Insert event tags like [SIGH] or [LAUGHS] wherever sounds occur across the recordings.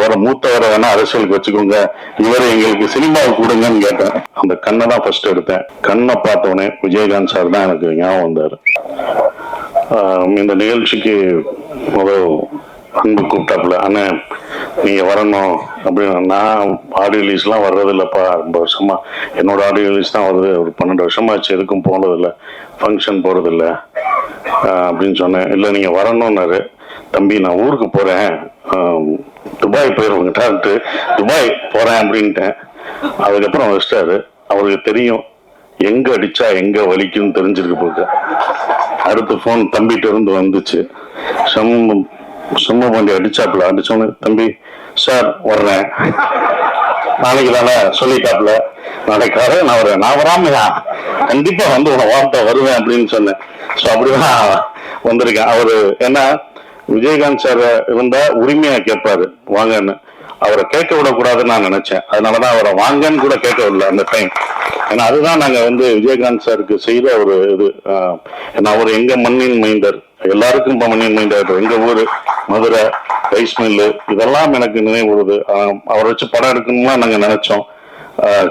அவரை மூத்தவரை வேணா அரசியலுக்கு வச்சுக்கோங்க. இவரை எங்களுக்கு சினிமாவுக்கு கொடுங்கன்னு கேட்டேன். அந்த கண்ணை தான் ஃபர்ஸ்ட் எடுத்தேன். கண்ணை பார்த்தவனே விஜயகாந்த் சார் தான் எனக்கு ஞாபகம் வந்தார். இந்த நிகழ்ச்சிக்கு முதல் அன்பு கூப்பிட்டாப்புல அண்ணன் நீங்க வரணும். அப்படின்னு நான் ஆடியோ ரிலீஸ்லாம் வர்றதில்லப்பா. ரொம்ப வருஷமா என்னோட ஆடியோ ரிலீஸ் தான் வருது. ஒரு பன்னெண்டு வருஷமாச்சு எதுக்கும் போனதில்லை. ஃபங்க்ஷன் போகிறதில்ல அப்படின்னு சொன்னேன். இல்லை நீங்கள் வரணும்னாரு. தம்பி நான் ஊருக்கு போகிறேன் துபாய் துபாய் போயிருவங்கிட்டான்ட்டு துபாய் போகிறேன் அப்படின்ட்டேன். அதுக்கப்புறம் வச்சிட்டாரு. அவருக்கு தெரியும் எங்கே அடித்தா எங்கே வலிக்குன்னு தெரிஞ்சிருக்கு போக அடுத்த ஃபோன் தம்பிகிட்ட இருந்து வந்துச்சு. செம்ம சும்ம வண்டி அடிச்சாப்புல. அடிச்சோன்னு தம்பி சார் வர்றேன். நாளைக்கு தானே சொல்லிட்டாப்புல. நாளைக்கு வரேன் நான் வரேன் நான் வராமையா? கண்டிப்பா வந்து உன வார்த்தை வருவேன் அப்படின்னு சொன்னேன். ஸோ அப்படிதான் வந்திருக்கேன். அவரு ஏன்னா விஜயகாந்த் சார் இருந்தா உரிமையா கேட்பாரு வாங்கன்னு. அவரை கேட்க விடக்கூடாதுன்னு நான் நினைச்சேன். அதனாலதான் அவரை வாங்கன்னு கூட கேட்க விடல அந்த டைம் ஏன்னா அதுதான் நாங்க வந்து விஜயகாந்த் சாருக்கு செய்த ஒரு இது. ஏன்னா அவர் எங்க மண்ணின் மைந்தர் எல்லாருக்கும் இப்போ மண்ணின் மைந்தர் எங்க ஊரு மதுரை ரைஸ் மில்லு இதெல்லாம் எனக்கு நினைவு வருது அவரை வச்சு படம் எடுக்கணும்லாம் நாங்க நினைச்சோம்.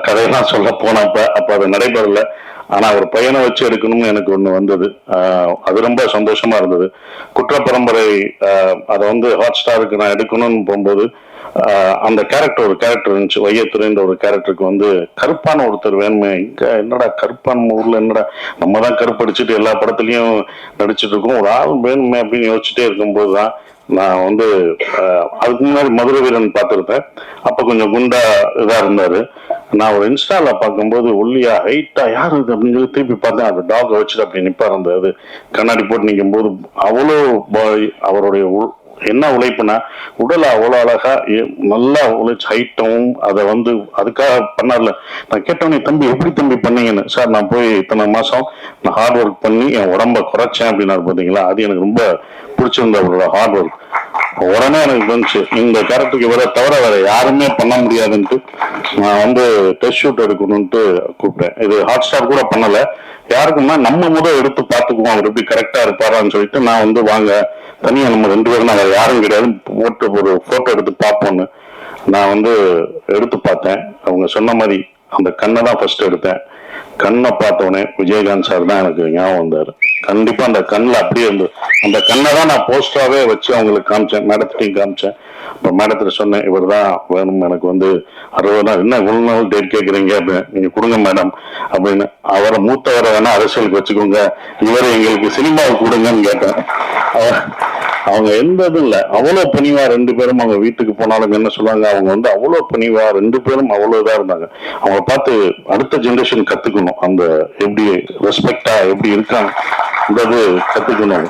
கதையெல்லாம் சொல்ல போனப்ப அப்ப அது நடைபெறல. ஆனா ஒரு பையனை வச்சு எடுக்கணும்னு எனக்கு ஒண்ணு வந்தது. ஆஹ், அது ரொம்ப சந்தோஷமா இருந்தது. குற்ற பரம்பரை அதை வந்து ஹாட் ஸ்டாருக்கு நான் எடுக்கணும்னு போகும்போது அந்த கேரக்டர் ஒரு கேரக்டர் இருந்துச்சு. வையத்துறைன்ற ஒரு கேரக்டருக்கு வந்து கருப்பான ஒருத்தர் வேணுமே. இங்க என்னடா கருப்பான் ஊர்ல என்னடா நம்ம தான் கருப்படிச்சுட்டு எல்லா படத்துலயும் நடிச்சுட்டு இருக்கோம். ஒரு ஆள் வேணுமே அப்படின்னு யோசிச்சுட்டே இருக்கும்போது தான் நான் வந்து அதுக்கு முன்னாடி மதுரை வீரன் பார்த்துருப்பேன். அப்ப கொஞ்சம் குண்டா இதா இருந்தாரு. நான் ஒரு இன்ஸ்டால பார்க்கும்போது ஒல்லியா ஹைட்டா யார் இது? அப்படின்னு சொல்லி திருப்பி பார்த்தேன். அந்த டாக் வச்சுட்டு அப்படி நிப்பாரு அந்த அது கண்ணாடி போட்டு நிற்கும் போது அவ்வளோ அவருடைய என்ன உழைப்புனா உடல் அவ்வளோ அழகா நல்லா உழைச்சு ஹைட்டும் அதை வந்து அதுக்காக பண்ணார்ல. நான் கேட்டவனே தம்பி எப்படி தம்பி பண்ணீங்கன்னு? சார் நான் போய் இத்தனை மாசம் நான் ஹார்ட் ஒர்க் பண்ணி என் உடம்ப குறைச்சேன் அப்படின்னாரு பார்த்தீங்களா அது எனக்கு ரொம்ப பிடிச்சிருந்த அவரோட ஹார்ட் ஒர்க் உடனே எனக்கு தோணுச்சு இந்த கேரக்டருக்கு இவரை தவிர வேற யாருமே பண்ண முடியாதுன்ட்டு நான் வந்து டெஸ்ட் ஷூட் எடுக்கணும்ட்டு கூப்பிட்டேன். இது ஹாட் ஸ்டார் கூட பண்ணல. யாருக்குன்னா நம்ம முதல் எடுத்து பார்த்துக்குவோம். அவர் எப்படி கரெக்டா இருப்பாரான்னு சொல்லிட்டு நான் வந்து வாங்க. தனியா நம்ம ரெண்டு பேரும் வேற யாரும் கிடையாது. போட்டு ஒரு போட்டோ எடுத்து பார்ப்போம்னு நான் வந்து எடுத்து பார்த்தேன். அவங்க சொன்ன மாதிரி அந்த கண்ணை தான் ஃபர்ஸ்ட் எடுத்தேன். கண்ணை பார்த்த உடனே விஜயகாந்த் சார் தான் எனக்கு ஞாபகம் வந்தார். கண்டிப்பா அந்த கண்ணில் அப்படியே இருந்தது அந்த கண்ணை தான் நான் போஸ்டாவே வச்சு அவங்களுக்கு காமிச்சேன் மேடத்திட்டையும் காமிச்சேன். அப்போ மேடத்துல சொன்னேன் இவர் தான் வேணும் எனக்கு வந்து அறுபது நாள் என்ன இவ்வளவு நாள் டேட் கேட்குறீங்க அப்படின்னு நீங்க கொடுங்க மேடம் அப்படின்னு அவரை மூத்தவரை வேணா அரசியலுக்கு வச்சுக்கோங்க. இவரை எங்களுக்கு சினிமாவுக்கு கொடுங்கன்னு கேட்டேன். அவர் அவங்க எந்த இதுவும் இல்லை அவ்வளோ பணிவா ரெண்டு பேரும் அவங்க வீட்டுக்கு போனாலும் என்ன சொல்லுவாங்க? அவங்க வந்து அவ்வளோ பணிவா ரெண்டு பேரும் அவ்வளோ இதாக இருந்தாங்க. அவங்கள பார்த்து அடுத்த ஜென்ரேஷன் கத்துக்கணும். அந்த எப்படி ரெஸ்பெக்டா எப்படி இருக்காங்கன்றது கத்துக்கணும்.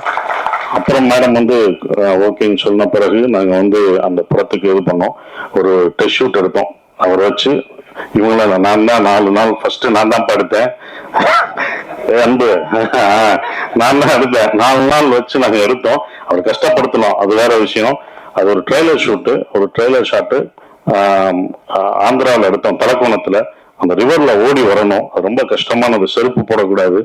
அப்புறம் மேடம் வந்து ஓகேன்னு சொன்ன பிறகு நாங்கள் வந்து அந்த படத்துக்கு இது பண்ணோம். ஒரு டெஸ்ட் ஷூட் எடுத்தோம். அவரை வச்சு இவங்கள நான் தான் நாலு நாள் ஃபர்ஸ்ட் நான் தான் படுத்தேன். அன்பு. நான் தான் எடுத்தேன். நாலு நாள் வச்சு நாங்க எடுத்தோம். அவர் கஷ்டப்படுத்தணும் அது வேற விஷயம். அது ஒரு ட்ரெய்லர் ஷூட்டு ஒரு ட்ரெய்லர் ஷாட்டு ஆந்திராவில் எடுத்தோம். தலக்கோணத்துல அந்த ரிவர்ல ஓடி வரணும். அது ரொம்ப கஷ்டமானது செருப்பு போடக்கூடாது.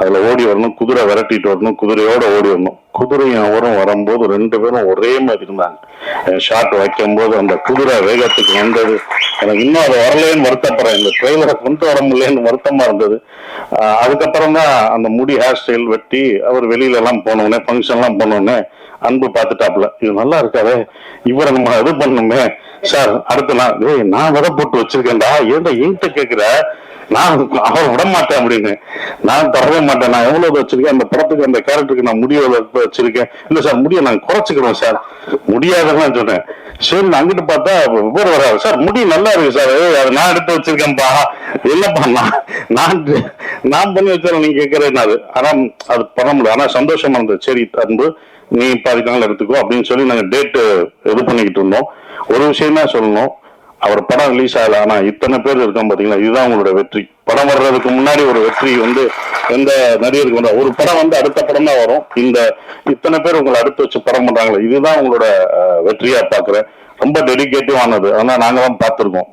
அதுல ஓடி வரணும். குதிரை விரட்டிட்டு வரணும். குதிரையோட ஓடி வரணும். குதிரையும் அவரும் வரும்போது ரெண்டு பேரும் ஒரே மாதிரி இருந்தாங்க. ஷாட் வைக்கும்போது அந்த குதிரை வேகத்துக்கு வந்தது எனக்கு இன்னும் அது வரலேன்னு வருத்தப்படுறேன். இந்த ட்ரெய்லரை கொண்டு வர முடியலன்னு வருத்தமா இருந்தது. அதுக்கப்புறம் தான் அந்த முடி ஹேர் ஸ்டைல் வெட்டி அவர் வெளியில எல்லாம் போனோடனே ஃபங்க்ஷன் எல்லாம் போனோடனே அன்பு பார்த்துட்டாப்ல இது நல்லா இருக்காதே இவரை நம்ம இது பண்ணுமே. சார் அடுத்த நாள் ஏய் நான் விதை போட்டு வச்சிருக்கேன்டா. ஏன்டா என்கிட்ட கேக்குற? நான் அவரை விட மாட்டேன் அப்படின்னு. நான் தரவே மாட்டேன். நான் எவ்வளவு வச்சிருக்கேன்? அந்த படத்துக்கு அந்த கேரக்டருக்கு நான் முடிய வச்சிருக்கேன். இல்ல சார் முடிய நான் குறைச்சிக்கிறோம் சார். முடியாதுன்னு சொன்னேன். சரி நான் அங்கிட்டு பார்த்தா ஒவ்வொரு வராது சார் முடி நல்லா இருக்கு சார். அதை நான் எடுத்து வச்சிருக்கேன்ப்பா. இல்லப்பா நான் நான் நான் பண்ணி வச்சிருக்கேன் நீங்க கேட்கறேன்னாரு ஆனா அது பண்ண முடியல. ஆனா சந்தோஷமா இருந்தது. சரி அன்பு நீ பாதி நாள் எடுத்துக்கோ அப்படின்னு சொல்லி நாங்க டேட்டு இது பண்ணிக்கிட்டு இருந்தோம். ஒரு விஷயம் தான் சொல்லணும். அவர் படம் ரிலீஸ் ஆகல. ஆனா இத்தனை பேர் இருக்கோம் பாத்தீங்களா? இதுதான் உங்களோட வெற்றி. படம் வர்றதுக்கு முன்னாடி ஒரு வெற்றி வந்து எந்த நடிகருக்கு வந்தா ஒரு படம் வந்து அடுத்த படம் தான் வரும். இந்த இத்தனை பேர் உங்களை அடுத்து வச்சு படம் பண்றாங்களே இதுதான் உங்களோட வெற்றியா பாக்குறேன். ரொம்ப டெடிகேட்டிவ் ஆனது. ஆனா நாங்க தான் பார்த்திருக்கோம்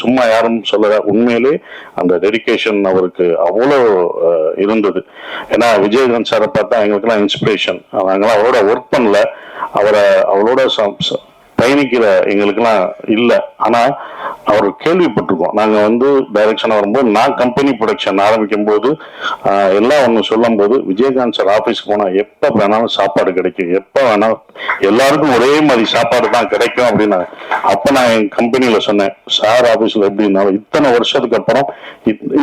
சும்மா யாரும் சொல்ல உண்மையிலே அந்த டெடிகேஷன் அவருக்கு அவ்வளோ இருந்தது. ஏன்னா விஜயகாந்த் சாரை பார்த்தா எங்களுக்கெல்லாம் இன்ஸ்பிரேஷன் நாங்களாம் அவரோட ஒர்க் பண்ணல. அவரை அவரோட பயணிக்கிற எங்களுக்குலாம் இல்லை. ஆனால் அவர் கேள்விப்பட்டிருக்கோம். நாங்கள் வந்து டைரக்ஷன் வரும்போது நான் கம்பெனி ப்ரொடக்ஷன் ஆரம்பிக்கும் போது எல்லாம் ஒன்று சொல்லும் போது விஜயகாந்த் சார் ஆஃபீஸ்க்கு போனால் எப்போ வேணாலும் சாப்பாடு கிடைக்கும். எப்போ வேணாலும் எல்லாருக்கும் ஒரே மாதிரி சாப்பாடு தான் கிடைக்கும் அப்படின்னு அப்போ நான் என் கம்பெனியில் சொன்னேன். சார் ஆஃபீஸில் எப்படின்னாலும் இத்தனை வருஷத்துக்கு அப்புறம்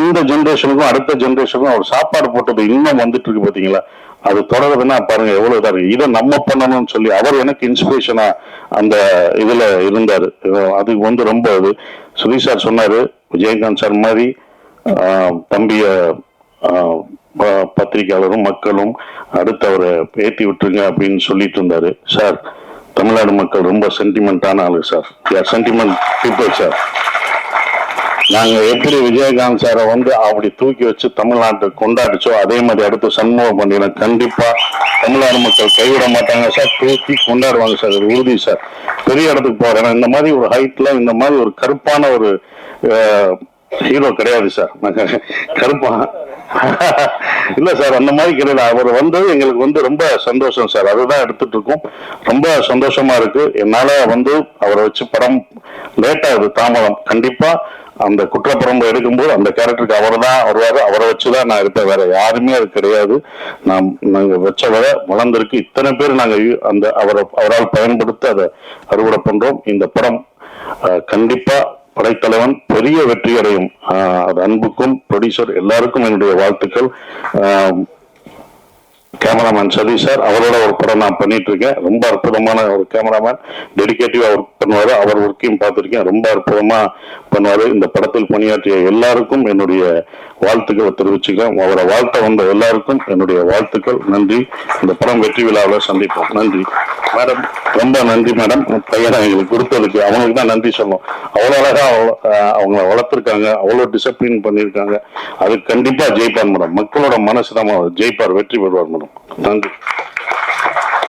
இந்த ஜென்ரேஷனுக்கும் அடுத்த ஜென்ரேஷனுக்கும் அவர் சாப்பாடு போட்டது இன்னும் வந்துட்டு இருக்கு பார்த்தீங்களா அது தொடருதுன்னா பாருங்க எவ்வளவு இதா இருக்கு. இதை நம்ம பண்ணணும்னு சொல்லி அவர் எனக்கு இன்ஸ்பிரேஷனா அந்த இதுல இருந்தாரு. அதுக்கு வந்து ரொம்ப இது. சுரீ சார் சொன்னாரு விஜயகாந்த் சார் மாதிரி தம்பிய பத்திரிகையாளரும் ப- பத்திரிக்கையாளரும் மக்களும் அடுத்து அவரை பேத்தி விட்டுருங்க அப்படின்னு சொல்லிட்டு இருந்தாரு. சார் தமிழ்நாடு மக்கள் ரொம்ப சென்டிமெண்டான ஆளு சார். சென்டிமெண்ட் பீப்புள் சார் நாங்க எப்படி விஜயகாந்த் சாரை வந்து அப்படி தூக்கி வச்சு தமிழ்நாட்டை கொண்டாடிச்சோ அதே மாதிரி அடுத்து சண்முக பண்டிகை கண்டிப்பா தமிழ்நாடு மக்கள் கைவிட மாட்டாங்க சார். தூக்கி கொண்டாடுவாங்க சார். உறுதி சார். பெரிய இடத்துக்கு போறேன். இந்த மாதிரி ஒரு ஹைட்ல இந்த மாதிரி ஒரு கருப்பான ஒரு ஹீரோ கிடையாது சார். [LAUGHS] கருப்பா. [LAUGHS] இல்ல சார் அந்த மாதிரி கிடையாது. அவர் வந்தது எங்களுக்கு வந்து ரொம்ப சந்தோஷம் சார். அதுதான் எடுத்துட்டு இருக்கோம். ரொம்ப சந்தோஷமா இருக்கு. என்னால வந்து அவரை வச்சு படம் லேட் ஆகுது தாமதம். கண்டிப்பா அந்த குற்றப்பரம்பு எடுக்கும்போது அந்த கேரக்டருக்கு அவர் தான் வருவார். அவரை வச்சுதான் நான் இருப்பேன். வேற யாருமே அது கிடையாது. நாம் நாங்கள் வச்ச வரை வளர்ந்திருக்கு. இத்தனை பேர் நாங்கள் அந்த அவரை அவரால் பயன்படுத்தி அதை அறுவடை பண்ணுறோம் இந்த படம் கண்டிப்பாக கண்டிப்பா படைத்தலைவன் பெரிய வெற்றி அடையும் ஆஹ் அது அன்புக்கும் ப்ரொடியூசர் எல்லாருக்கும் என்னுடைய வாழ்த்துக்கள். ஆஹ் கேமராமேன் சதீஷ் சார் அவரோட ஒரு படம் நான் பண்ணிட்டு இருக்கேன். ரொம்ப அற்புதமான ஒரு கேமராமேன். டெடிக்கேட்டிவ் அவர் பண்ணுவார். அவர் ஒர்க்கையும் பார்த்துருக்கேன். ரொம்ப அற்புதமாக பண்ணுவார். இந்த படத்தில் பணியாற்றிய எல்லாருக்கும் என்னுடைய வாழ்த்துக்களை தெரிவிச்சுக்கிறேன். அவரை வாழ்த்த வந்த எல்லாருக்கும் என்னுடைய வாழ்த்துக்கள். நன்றி. இந்த படம் வெற்றி விழாவில் சந்திப்போம். நன்றி. மேடம் ரொம்ப நன்றி மேடம். பையனை எங்களுக்கு கொடுத்ததுக்கு அவங்களுக்கு தான் நன்றி சொல்லணும். அவ்வளோ அழகா அவங்கள வளர்த்துருக்காங்க. அவ்வளோ டிசிப்ளின் பண்ணியிருக்காங்க. அது கண்டிப்பாக ஜெயிப்பார் மேடம். மக்களோட மனசு தான் ஜெயிப்பார் வெற்றி பெறுவார் மேடம். நன்றி.